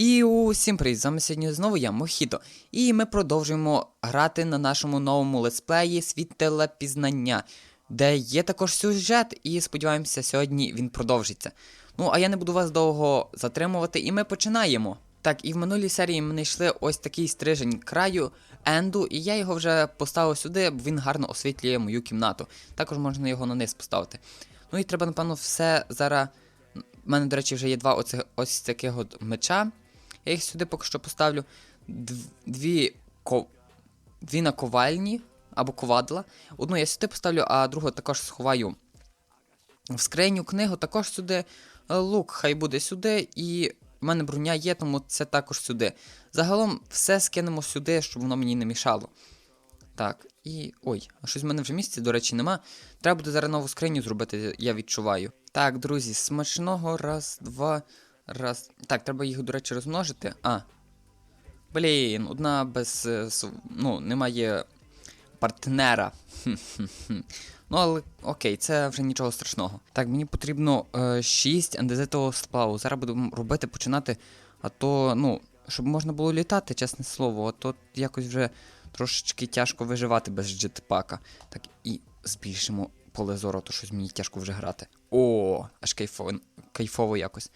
І усім привіт, з вами сьогодні знову я, Мохіто. І ми продовжуємо грати на нашому новому летсплеї Світ телепізнання, де є також сюжет, і сподіваємося, сьогодні він продовжиться. Ну, а я не буду вас довго затримувати, і ми починаємо. Так, і в минулій серії ми знайшли ось такий стрижень краю Енду, і я його вже поставив сюди, бо він гарно освітлює мою кімнату. Також можна його на низ поставити. Ну і треба, напевно, все зараз. У мене, до речі, вже є два оцих, ось таких от меча. Я їх сюди поки що поставлю. Дві, ко... дві наковальні або ковадла. Одну я сюди поставлю, а другу також сховаю в скриню книгу, також сюди. Е, Лук хай буде сюди, і в мене броня є, тому це також сюди. Загалом все скинемо сюди, щоб воно мені не мішало. Так, і. Ой, а щось в мене вже місця, до речі, нема. Треба буде зараз нову скриню зробити, я відчуваю. Так, друзі, смачного. Раз, два, раз. Так, треба їх, до речі, розмножити. А. Блін, одна без. е, Ну, немає партнера. Ну, але окей, це вже нічого страшного. Так, мені потрібно е, 6 андезитового сплаву. Зараз будемо робити, починати. А то, ну, щоб можна було літати, чесне слово, а то якось вже трошечки тяжко виживати без джетпака. Так, і збільшимо поле зору, то щось мені тяжко вже грати. О, аж кайфово, кайфово якось.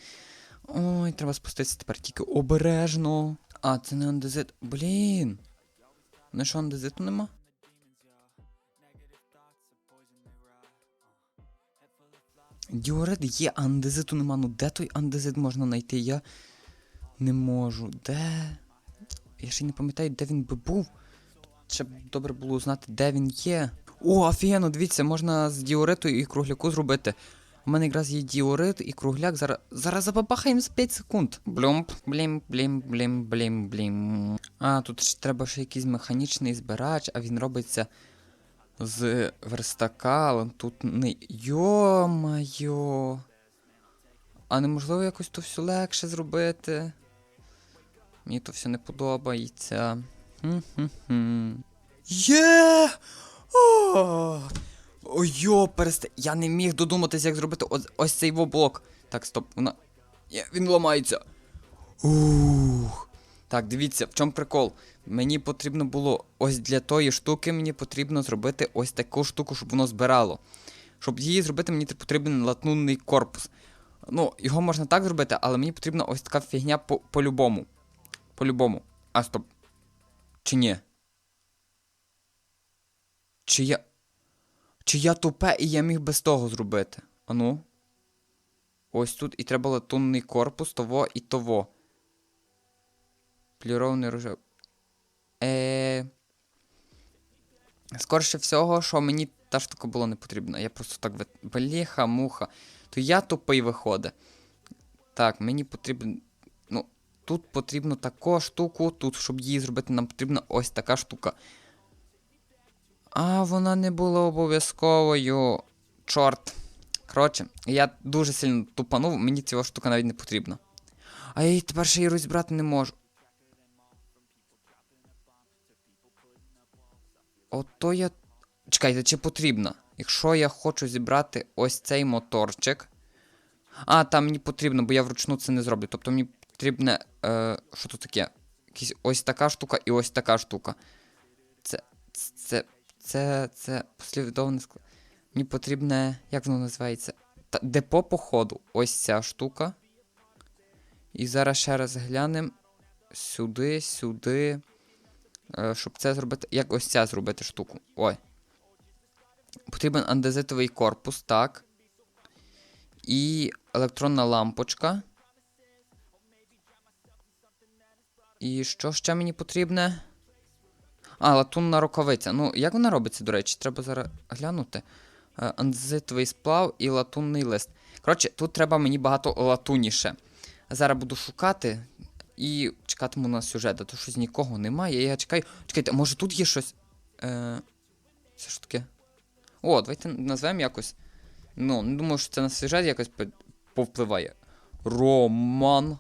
Ой, треба спуститися тепер тільки обережно. А, це не андезит. Блін. Ну що, андезиту нема? Діорит є, андезиту нема. Ну де той андезит можна знайти? Я не можу. Де? Я ще не пам'ятаю, де він би був. Ще б добре було знати, де він є. О, офігенно, дивіться, можна з діориту і кругляку зробити. У мене якраз є діорит і кругляк. Зараз зараз забабахаємо з 5 секунд. Блюмп, блім, блім, блім, блім, блім. А, тут ж треба ще якийсь механічний збирач, а він робиться з верстака, але тут не. Йо-майо. А неможливо якось то все легше зробити. Мені то все не подобається. Хм-хм-хм. Є! О! Ой, йо, пересте. Я не міг додуматися, як зробити ось, ось цей воблок. Так, стоп, вона. Є, він ламається. Ух. Так, дивіться, в чому прикол. Мені потрібно було ось для тої штуки, мені потрібно зробити ось таку штуку, щоб воно збирало. Щоб її зробити, мені потрібен латунний корпус. Ну, його можна так зробити, але мені потрібна ось така фігня по- по-любому. По-любому. А, стоп. Чи ні? Чи я. Чи я тупе і я міг без того зробити? Ану. Ось тут і треба латунний корпус того і того. Полірований рожев. Е... Скорше всього, що мені та штука була не потрібна. Я просто так вит... Бліха, муха. То я тупий виходить. Так, мені потрібен. Ну, тут потрібно таку штуку, тут, щоб її зробити, нам потрібна ось така штука. А, вона не була обов'язковою. Чорт. Коротше, я дуже сильно тупанув, мені ця штука навіть не потрібна. А я її тепер ще й розібрати не можу. Ото я. Чекайте, чи потрібно? Якщо я хочу зібрати ось цей моторчик. А, там мені потрібно, бо я вручну це не зроблю. Тобто мені потрібне. Е, що тут таке? Якісь ось така штука і ось така штука. Це. Це. Послідовне склад. Мені потрібне. Як воно називається? Та, депо походу. Ось ця штука. І зараз ще раз глянемо. Сюди, сюди. Е, щоб це зробити. Як ось ця зробити штуку. Ой. Потрібен андезитовий корпус, так. І електронна лампочка. І що ще мені потрібне? А, латунна рукавиця. Ну, як вона робиться, до речі, треба зараз глянути. Е, Андезитовий сплав і латунний лист. Коротше, тут треба мені багато латуніше. Зараз буду шукати і чекатиму на сюжет, а то щось нікого немає. Я чекаю. Чекайте, може тут є щось. Е... Це що таке? О, давайте назвемо якось. Ну, не думаю, що це на сюжет якось повпливає. Роман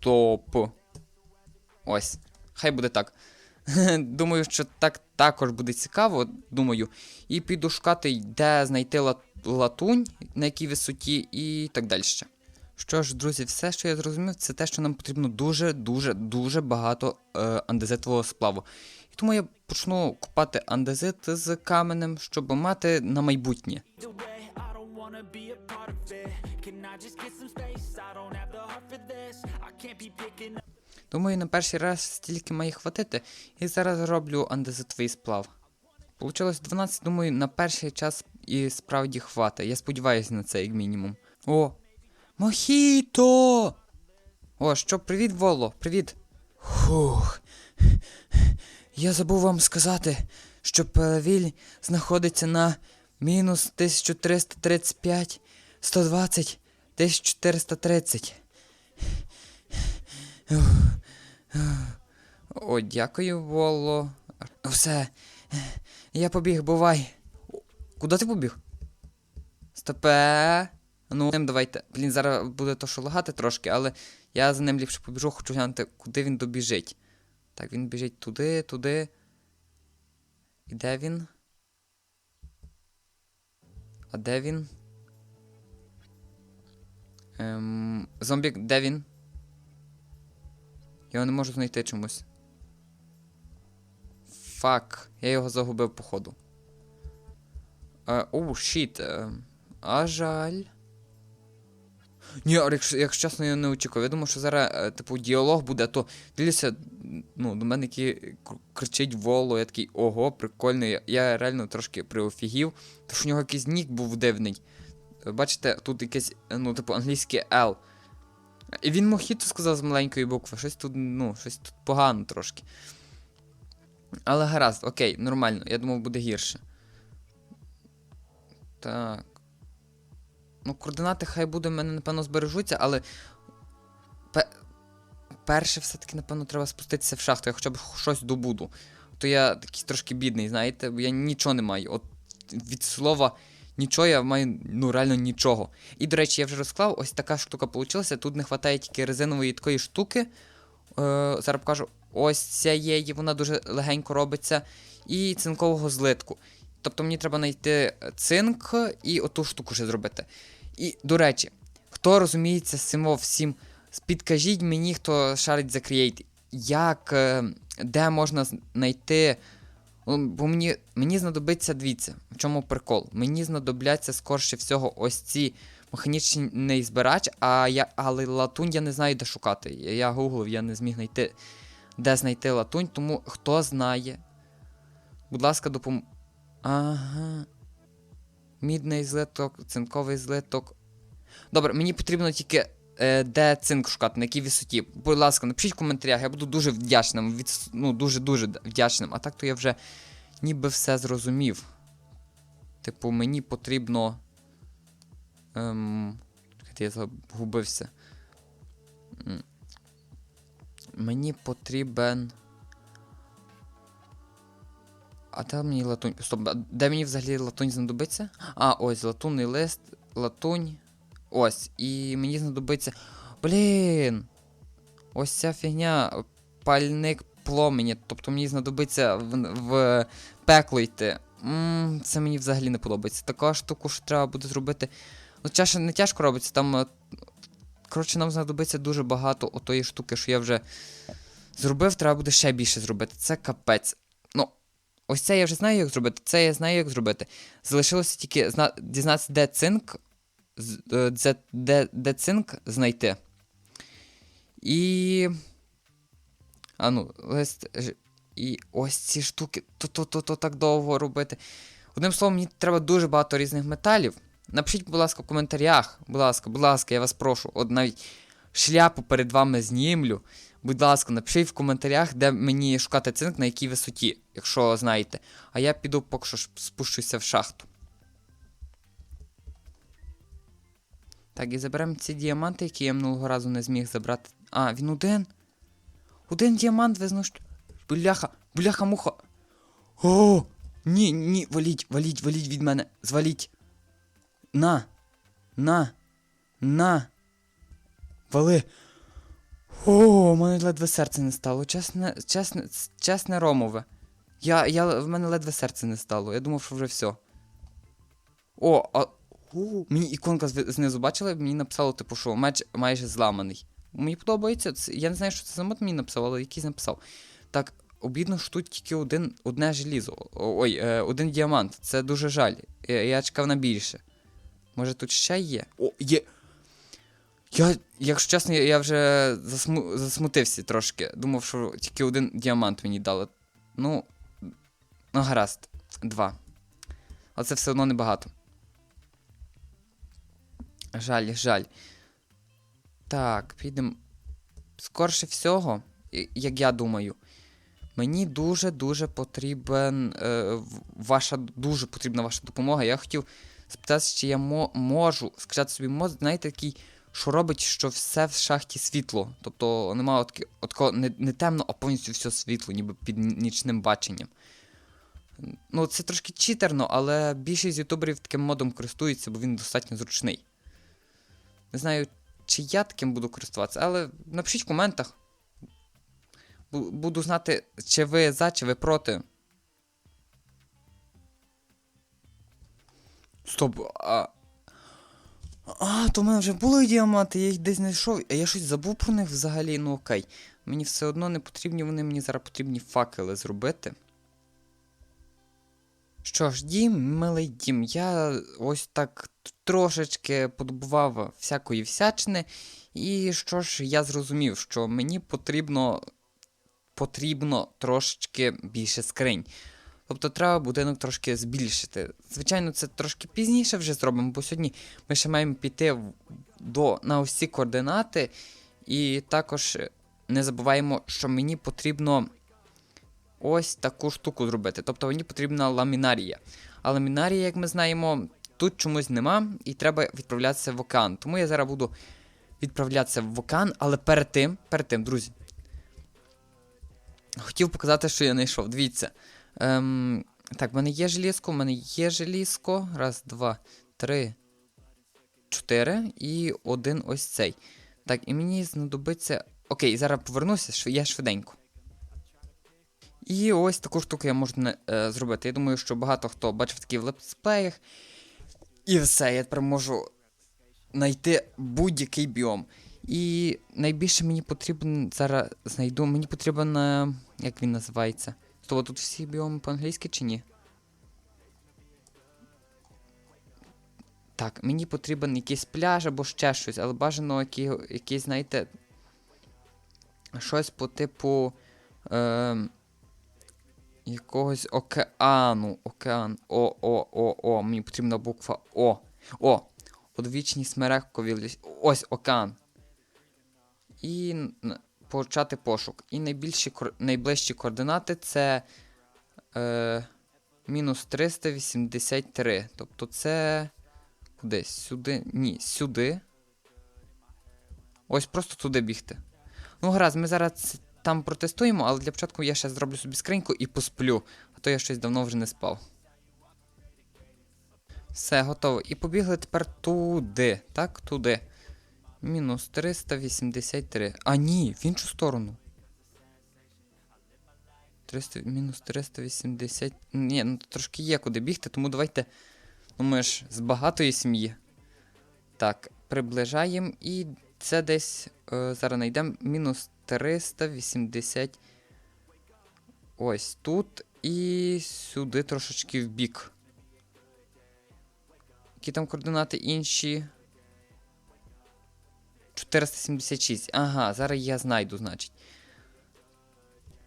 Топ. Ось. Хай буде так. Думаю, що так також буде цікаво, думаю. І піду шукати, де знайти ла- латунь, на якій висоті, і так далі. Що ж, друзі, все, що я зрозумів, це те, що нам потрібно дуже, дуже, дуже багато е, андезитового сплаву. І тому я почну купати андезит з каменем, щоб мати на майбутнє. Думаю, на перший раз стільки має хватити, і зараз роблю андезитовий сплав. Получилось 12, думаю, на перший час і справді хватить. Я сподіваюся на це, як мінімум. О! Мохіто! О, що, привіт, Воло, привіт. Фух. Я забув вам сказати, що Пелевіль знаходиться на мінус 1335, 120, 1430. О, дякую, Воло. Все. Я побіг, бувай. Куди ти побіг? Стопе. Ну, ним давайте. Блін, зараз буде то що лагати трошки, але я за ним ліпше побіжу, хочу глянути, куди він добіжить. Так, він біжить туди, туди. І де він? А де він? Ем, зомбік, де він? Його не можу знайти чомусь. Фак, я його загубив, походу. Е, Оу, щіт. е, А жаль. Ні, якщо, якщо чесно, я не очікував. Я думав, що зараз, е, типу, діалог буде, то дивлюся, ну, до мене кр- кричить воло, я такий, ого, прикольно. Я, я реально трошки приофігів, тому що в нього якийсь нік був дивний. Бачите, тут якесь, ну, типу, англійське L. Він мохіто сказав з маленької букви. Щось тут, ну, щось тут погано трошки. Але гаразд, окей, нормально. Я думав, буде гірше. Так. Ну, координати хай буде в мене, напевно, збережуться, але. Пе... Перше, все-таки, напевно, треба спуститися в шахту, я хоча б щось добуду. То я такий трошки бідний, знаєте, бо я нічого не маю. От від слова нічого я маю, ну, реально нічого. І, до речі, я вже розклав, ось така штука вийшла. Тут не вистачає тільки резинової такої штуки. Е, зараз покажу. Ось ця і вона дуже легенько робиться. І цинкового злитку. Тобто мені треба знайти цинк і оту штуку ще зробити. І, до речі, хто розуміється з цим всім, підкажіть мені, хто шарить за Create, як, е, де можна знайти. Бо мені, мені знадобиться, дивіться, в чому прикол. Мені знадобляться скорше всього ось ці механічний збирач, а я, але латунь я не знаю, де шукати. Я, гуглив, я не зміг знайти, де знайти латунь, тому хто знає. Будь ласка, допом... Ага. Мідний злиток, цинковий злиток. Добре, мені потрібно тільки де цинк шукати, на якій висоті. Будь ласка, напишіть в коментарях, я буду дуже вдячним. Від, ну, дуже-дуже вдячним. А так то я вже ніби все зрозумів. Типу, мені потрібно. Ем, чекайте, я загубився. Мені потрібен. А де мені латунь? Стоп, де мені взагалі латунь знадобиться? А, ось, латунний лист, латунь. Ось. І мені знадобиться. Блін! Ось ця фігня. Пальник пломені. Тобто мені знадобиться в, в пекло йти. м це мені взагалі не подобається. Така штуку, що треба буде зробити. Ну, чаша не тяжко робиться, там. е, Коротше, нам знадобиться дуже багато отої штуки, що я вже зробив, треба буде ще більше зробити. Це капець. Ну, ось це я вже знаю, як зробити, це я знаю, як зробити. Залишилося тільки зна... дізнатися, де цинк, де, де, де цинк знайти. І. А ну. І ось ці штуки. То-то-то так довго робити. Одним словом, мені треба дуже багато різних металів. Напишіть, будь ласка, в коментарях. Будь ласка, будь ласка, я вас прошу. От навіть шляпу перед вами знімлю. Будь ласка, напишіть в коментарях, де мені шукати цинк, на якій висоті, якщо знаєте. А я піду поки що спущуся в шахту. Так, і заберемо ці діаманти, які я минулого разу не зміг забрати. А, він один. Один діамант ви знущ... Бляха, бляха муха. О! Ні, ні, валіть, валіть, валіть від мене. Зваліть. На. На. На. Вали. О, у мене ледве серце не стало. Чесне, чесне, чесне ромове. Я, я, в мене ледве серце не стало. Я думав, що вже все. О, а. Мені іконка знизу бачила, мені написало, типу, що меч майже зламаний. Мені подобається. Це, я не знаю, що це за мод мені написав, але якийсь написав. Так, обідно, що тут тільки один, одне желізо. Ой, е, один діамант. Це дуже жаль. Я, я чекав на більше. Може тут ще є? О, є. Я, якщо чесно, я, я вже засму, засмутився трошки. Думав, що тільки один діамант мені дали. Ну, ну гаразд, два. Але це все одно небагато. Жаль, жаль. Так, підемо. Скорше всього, як я думаю, мені дуже-дуже потрібен. Е, ваша дуже потрібна ваша допомога. Я хотів спитати, чи я мо- можу скачати собі мод, знаєте, такий, що робить, що все в шахті світло. Тобто немає от, от не, не темно, а повністю все світло, ніби під нічним баченням. Ну, це трошки читерно, але більшість ютуберів таким модом користуються, бо він достатньо зручний. Не знаю, чи я таким буду користуватися, але напишіть в коментах. Буду знати, чи ви за, чи ви проти. Стоп, а. А, то в мене вже були діаманти, я їх десь знайшов, а я щось забув про них взагалі, ну окей. Мені все одно не потрібні, вони мені зараз потрібні факели зробити. Що ж, дім, милий дім, я ось так трошечки подобував всякої всячини, і що ж, я зрозумів, що мені потрібно, потрібно трошечки більше скринь. Тобто треба будинок трошки збільшити. Звичайно, це трошки пізніше вже зробимо, бо сьогодні ми ще маємо піти до, на ось координати, і також не забуваємо, що мені потрібно ось таку штуку зробити. Тобто мені потрібна ламінарія. А ламінарія, як ми знаємо, тут чомусь нема, і треба відправлятися в океан. Тому я зараз буду відправлятися в океан, але перед тим, перед тим, друзі. Хотів показати, що я знайшов. Дивіться. Ем, так, в мене є желізко, в мене є желізко. Раз, два, три, чотири. І один ось цей. Так, і мені знадобиться. Окей, зараз повернуся, я швиденько. І ось таку штуку я можу е, зробити. Я думаю, що багато хто бачив такі в летсплеях. І все, я тепер можу знайти будь-який біом. І найбільше мені потрібен зараз знайду. Мені потрібен. е, Як він називається? То тут всі біоми по-англійськи чи ні? Так, мені потрібен якийсь пляж або ще щось, але бажано який, якийсь, знаєте. Щось по типу. Е, якогось океану. Океан. О, о, о, о. Мені потрібна буква О. О! Одвічні смерехкові. Ось океан. І почати пошук. І найбільші, найближчі координати це е, мінус 383. Тобто це. Куди? Сюди? Ні, сюди. Ось просто туди бігти. Ну, гаразд, ми зараз там протестуємо, але для початку я ще зроблю собі скриньку і посплю, а то я щось давно вже не спав. Все, готово. І побігли тепер туди. Так, туди. Мінус 383. А ні, в іншу сторону. 300, мінус 380. Ні, ну трошки є куди бігти, тому давайте. Ну ми ж з багатої сім'ї. Так, приближаємо і це десь. Е, зараз знайдемо мінус 380. Ось тут. І сюди трошечки в бік. Які там координати інші? 476. Ага, зараз я знайду, значить.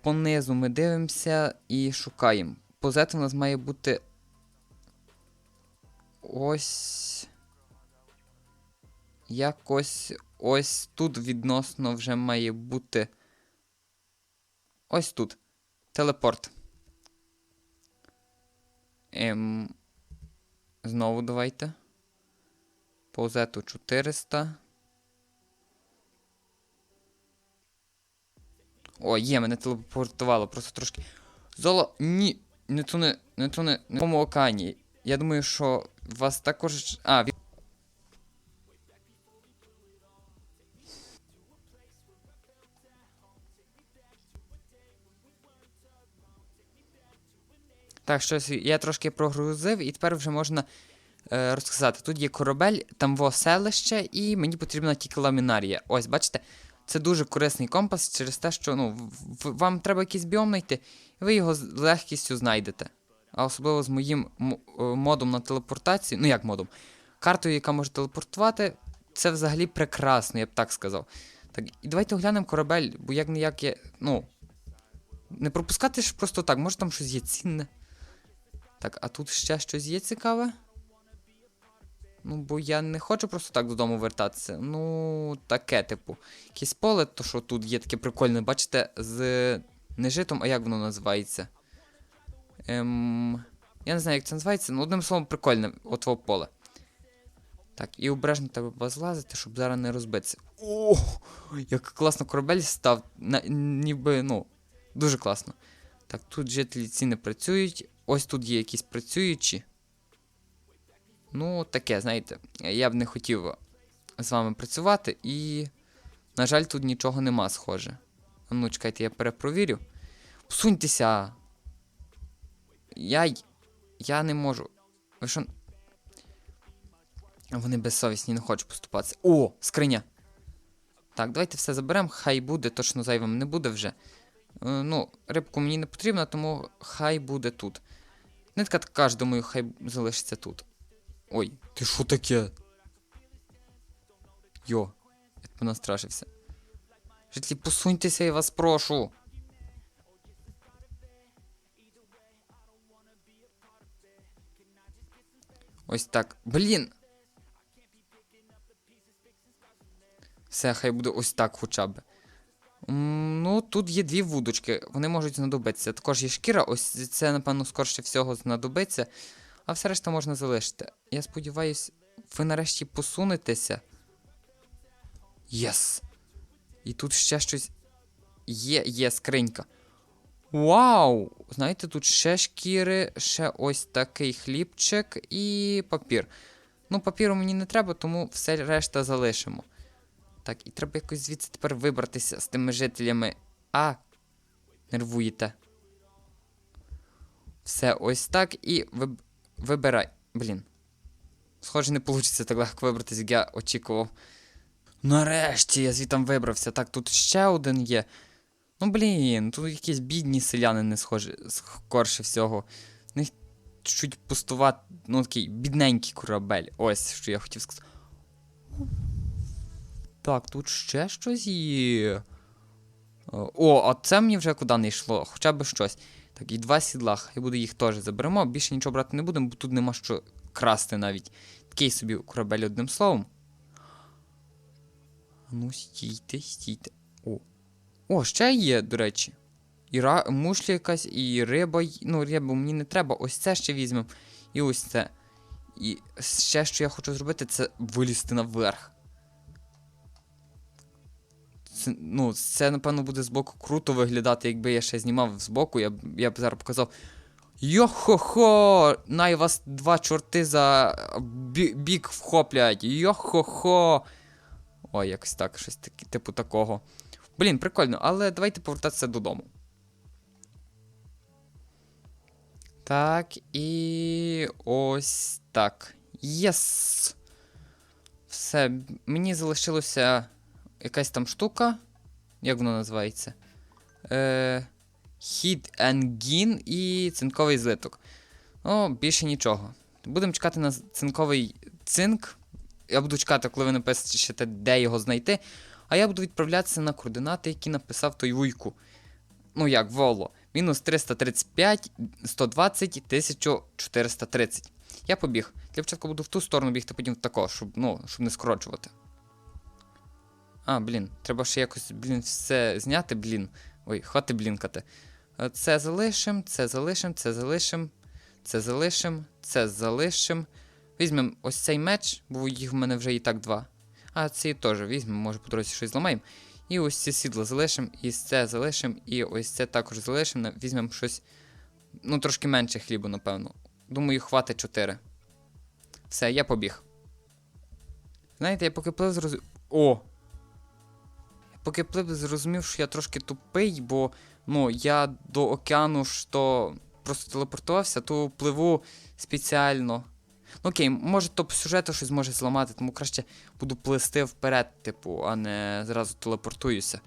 Понизу ми дивимося і шукаємо. Позаду у нас має бути. Ось. Якось ось тут відносно вже має бути. Ось тут. Телепорт. Ем. Знову давайте. По зету 400. О, є, мене телепортувало, просто трошки. Золо, ні, не то не, не то не, океані. Я думаю, що вас також. А, він... Так, щось я трошки прогрузив, і тепер вже можна е, розказати. Тут є корабель, там во селище, і мені потрібна тільки ламінарія. Ось, бачите, це дуже корисний компас через те, що ну, вам треба якийсь біом знайти, і ви його з легкістю знайдете. А особливо з моїм е, модом на телепортацію, ну як модом, картою, яка може телепортувати, це взагалі прекрасно, я б так сказав. Так, і давайте оглянемо корабель, бо як не як є. Ну. Не пропускати ж просто так, може там щось є цінне. Так, а тут ще щось є цікаве? Ну, бо я не хочу просто так додому вертатися. Ну, таке, типу. Якесь поле, то що тут є таке прикольне, бачите, з не житом, а як воно називається? Ем... Я не знаю, як це називається, ну одним словом, прикольне, от во поле. Так, і обережно треба злазити, щоб зараз не розбитися. О, як класно корабель став. На, ніби, ну, дуже класно. Так, тут жителі ці не працюють. Ось тут є якісь працюючі. Ну, таке, знаєте, я б не хотів з вами працювати, і, на жаль, тут нічого нема схоже. Ну, чекайте, я перепровірю. Посуньтеся. Я. Я не можу. Ви що. Вони безсовісні, не хочуть поступатися. О, скриня. Так, давайте все заберемо, хай буде, точно зайвим не буде вже. Е, ну, рибку мені не потрібна, тому хай буде тут. Нитка така ж, думаю, хай залишиться тут. Ой, ти що таке? Йо, я тебе настрашився. Житлі, посуньтеся, я вас прошу. Ось так. Блін. Все, хай буде ось так хоча б. Ну, тут є дві вудочки, вони можуть знадобитися. Також є шкіра, ось це, напевно, скорше всього знадобиться. А все решта можна залишити. Я сподіваюсь, ви нарешті посунетеся. Єс! І тут ще щось є, є скринька. Вау! Знаєте, тут ще шкіри, ще ось такий хлібчик і папір. Ну, папіру мені не треба, тому все решта залишимо. Так, і треба якось звідси тепер вибратися з тими жителями. А, нервуєте. Все ось так і виб... вибирай. Блін. Схоже, не вийде так легко вибратись, як я очікував. Нарешті я звітом вибрався. Так, тут ще один є. Ну, блін, тут якісь бідні селяни не схожі, скорше всього. У них чуть пустувати, ну такий бідненький корабель. Ось що я хотів сказати. Так, тут ще щось є. О, а це мені вже куди не йшло, хоча б щось. Так, і два сідла, хай буде їх теж заберемо. Більше нічого брати не будемо, бо тут нема що красти навіть. Такий собі корабель одним словом. Ну, стійте, стійте. О. О, ще є, до речі. І ра... мушля якась, і риба. Ну, рибу мені не треба. Ось це ще візьмемо. І ось це. І ще, що я хочу зробити, це вилізти наверх. Це, ну, це, напевно, буде збоку круто виглядати, якби я ще знімав збоку, я, я б зараз показав. Йо-хо-хо! Най вас два чорти за бік вхоплять. Йо-хо-хо! Ой, якось так, щось таке, типу такого. Блін, прикольно, але давайте повертатися додому. Так, і ось так. Єс! Все, мені залишилося якась там штука. Як вона називається? Е, and Gin і цинковий злиток. Ну, більше нічого. Будемо чекати на цинковий цинк. Я буду чекати, коли ви напишете, де його знайти. А я буду відправлятися на координати, які написав той вуйку. Ну як, Воло. Мінус 335, 120, 1430. Я побіг. Для початку буду в ту сторону бігти, потім в тако, щоб, ну, щоб не скорочувати. А, блін, треба ще якось, блін, все зняти, блін. Ой, хвати блінкати. Е, Це залишим, це залишим, це залишим, це залишим, це залишим. Візьмемо ось цей меч, бо їх в мене вже і так два. А ці теж візьмемо, може по дорозі щось зламаємо. І ось ці сідла залишимо, і це залишимо, і ось це також залишимо. Візьмемо щось. Ну, трошки менше хлібу, напевно. Думаю, хватить 4. Все, я побіг. Знаєте, я поки плив зрозумів. О! Поки плив зрозумів, що я трошки тупий, бо ну, я до океану ж то просто телепортувався, то пливу спеціально. Ну окей, може топ сюжету щось може зламати, тому краще буду плисти вперед, типу, а не зразу телепортуюся.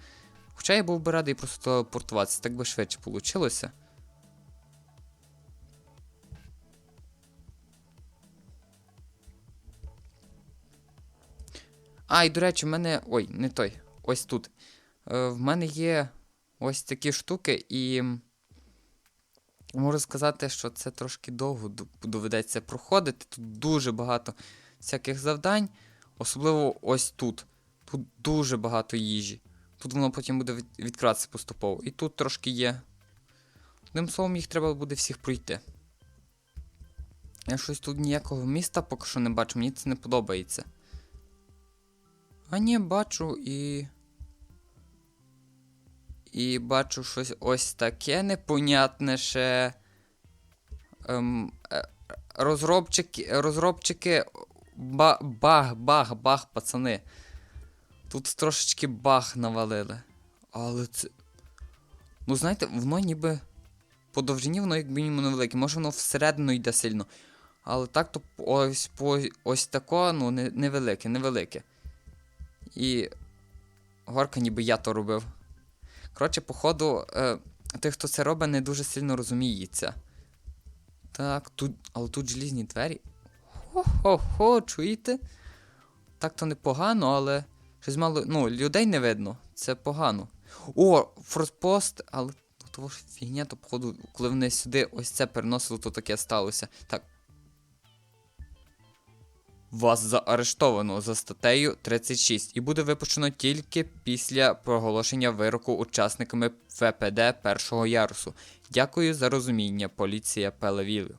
Хоча я був би радий просто телепортуватися, так би швидше получилося. А, і до речі, в мене. Ой, не той. Ось тут. Е, в мене є ось такі штуки, і. Можу сказати, що це трошки довго доведеться проходити. Тут дуже багато всяких завдань. Особливо ось тут. Тут дуже багато їжі. Тут воно потім буде від- відкриватися поступово. І тут трошки є. Одним словом, їх треба буде всіх пройти. Я щось тут ніякого міста поки що не бачу, мені це не подобається. А ні, бачу і. І бачу щось ось таке непонятне ще. Ем, е, розробчики. Розробчики. Ба, баг, баг, баг, пацани. Тут трошечки баг навалили. Але це. Ну, знаєте, воно ніби. По довжині воно як мінімум невелике. Може воно всередину йде сильно. Але так то ось по ось тако, ну, невелике, невелике. І. Горка ніби я то робив. Коротше, походу, е, той, хто це робить, не дуже сильно розуміється. Так, тут. Але тут желізні двері. Хо-хо-хо, чуєте? Так то непогано, але. Щось мало. Ну, людей не видно. Це погано. О, форспост, але то ж фігня, то походу, коли вони сюди ось це переносили, то таке сталося. Так. Вас заарештовано за статтею 36 і буде випущено тільки після проголошення вироку учасниками ВПД першого ярусу. Дякую за розуміння, поліція Пелевілю.